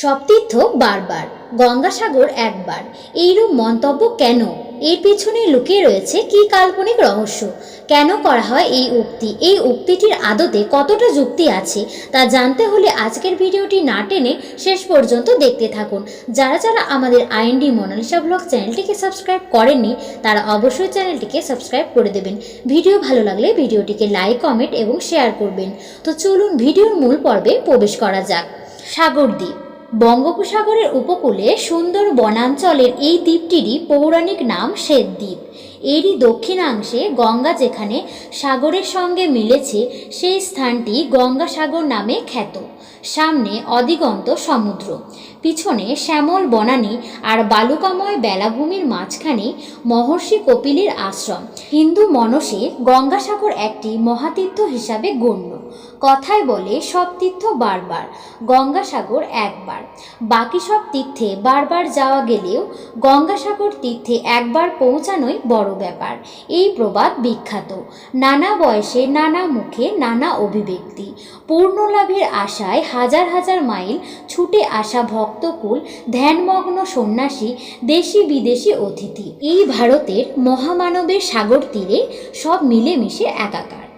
সব তীর্থ বারবার, গঙ্গাসাগর একবার। এইরূপ মন্তব্য কেন? এর পিছনে লুকিয়ে রয়েছে কি কাল্পনিক রহস্য? কেন করা হয় এই উক্তি? এই উক্তিটির আদতে কতটা যুক্তি আছে? তা জানতে হলে আজকের ভিডিওটি না টেনে শেষ পর্যন্ত দেখতে থাকুন। যারা যারা আমাদের আইএনডি মোনালিসা ব্লগ চ্যানেলটিকে সাবস্ক্রাইব করেননি, তারা অবশ্যই চ্যানেলটিকে সাবস্ক্রাইব করে দেবেন। ভিডিও ভালো লাগলে ভিডিওটিকে লাইক, কমেন্ট এবং শেয়ার করবেন। তো চলুন ভিডিওর মূল পর্বে প্রবেশ করা যাক। সাগরদ্বীপ বঙ্গোপসাগরের উপকূলে সুন্দর বনাঞ্চলের এই দ্বীপটিরই পৌরাণিক নাম শ্বেতদ্বীপ এরই দক্ষিণাংশে গঙ্গা যেখানে সাগরের সঙ্গে মিলেছে, সেই স্থানটি গঙ্গাসাগর নামে খ্যাত। সামনে অদিগন্ত সমুদ্র। পিছনে শ্যামল বনানী আর বালুকাময় বেলাভূমির মাঝখানে মহর্ষি কপিলের আশ্রম। হিন্দু মনসে গঙ্গাসাগর একটি মহাতীর্থ হিসাবে গণ্য। কথায় বলে সব তীর্থ বারবার, গঙ্গাসাগর একবার। বাকি সব তীর্থে বারবার যাওয়া গেলেও গঙ্গাসাগর তীর্থে একবার পৌঁছানোই বড় ব্যাপার। এই প্রবাদ বিখ্যাত। নানা বয়সে নানা মুখে নানা অভিব্যক্তি। পূর্ণ লাভের আশায় হাজার হাজার মাইল ছুটে আসা ভক্তকুল, ধ্যানমগ্ন সন্ন্যাসী, দেশি বিদেশি অতিথি। এই ভারতের মহামানবের সাগর তীরে সব মিলেমিশে একাকার।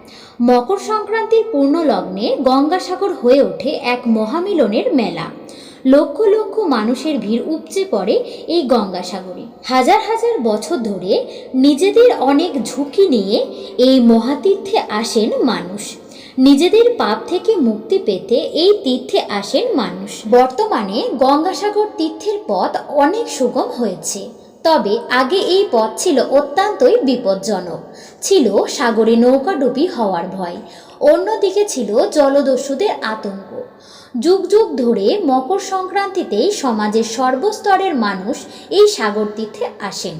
মকর সংক্রান্তির পূর্ণ লগ্নে গঙ্গাসাগর হয়ে ওঠে এক মহামিলনের মেলা। লক্ষ লক্ষ মানুষের ভিড় উপচে পড়ে এই গঙ্গাসাগরে। হাজার হাজার বছর ধরে নিজেদের অনেক ঝুঁকি নিয়ে এই মহাতীর্থে আসেন মানুষ। নিজেদের পাপ থেকে মুক্তি পেতে এই তীর্থে আসেন মানুষ। বর্তমানে গঙ্গাসাগর তীর্থের পথ অনেক সুগম হয়েছে। তবে আগে এই পথ ছিল অত্যন্তই বিপজ্জনক। ছিল সাগরে নৌকাডুবি হওয়ার ভয়। অন্যদিকে ছিল জলদস্যুদের আতঙ্ক। যুগ যুগ ধরে মকর সংক্রান্তিতেই সমাজের সর্বস্তরের মানুষ এই সাগর তীর্থে আসেন।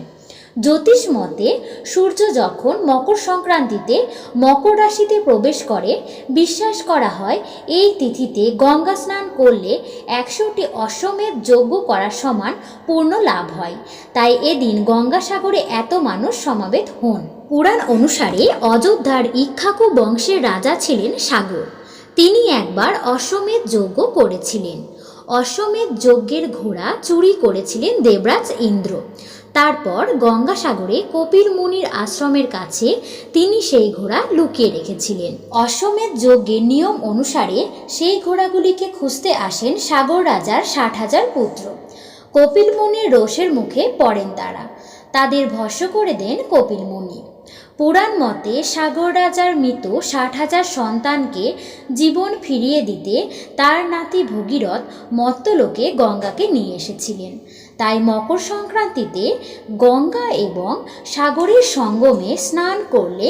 জ্যোতিষ মতে, সূর্য যখন মকর সংক্রান্তিতে মকর রাশিতে প্রবেশ করে, বিশ্বাস করা হয় এই তিথিতে গঙ্গা স্নান করলে একশোটি অশ্বমেধ যজ্ঞ করার সমান পূর্ণ লাভ হয়। তাই এদিন গঙ্গাসাগরে এত মানুষ সমাবেত হন। পুরাণ অনুসারে অযোধ্যার ইক্ষাকু বংশের রাজা ছিলেন সাগর। তিনি একবার অশ্বমেধ যজ্ঞ করেছিলেন। অশ্বমেধ যজ্ঞের ঘোড়া চুরি করেছিলেন দেবরাজ ইন্দ্র। তারপর গঙ্গাসাগরে কপিল মুনির আশ্রমের কাছে তিনি সেই ঘোড়া লুকিয়ে রেখেছিলেন। অশ্বমেধ যজ্ঞের নিয়ম অনুসারে সেই ঘোড়াগুলিকে খুঁজতে আসেন সাগর রাজার ষাট হাজার পুত্র। কপিল মুনির রোষের মুখে পড়েন তারা। তাদের ভস্য করে দেন কপিল মুনি। পুরাণ মতে সাগর রাজার মৃত ষাট হাজার সন্তানকে জীবন ফিরিয়ে দিতে তার নাতি ভগীরথ মত্তলোকে গঙ্গাকে নিয়ে এসেছিলেন। তাই মকর সংক্রান্তিতে গঙ্গা এবং সাগরের সঙ্গমে স্নান করলে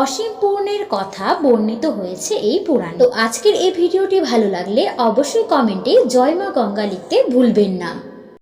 অসীম পূর্ণের কথা বর্ণিত হয়েছে এই পুরাণ। তো আজকের এই ভিডিওটি ভালো লাগলে অবশ্যই কমেন্টে জয় মা গঙ্গা লিখতে ভুলবেন না।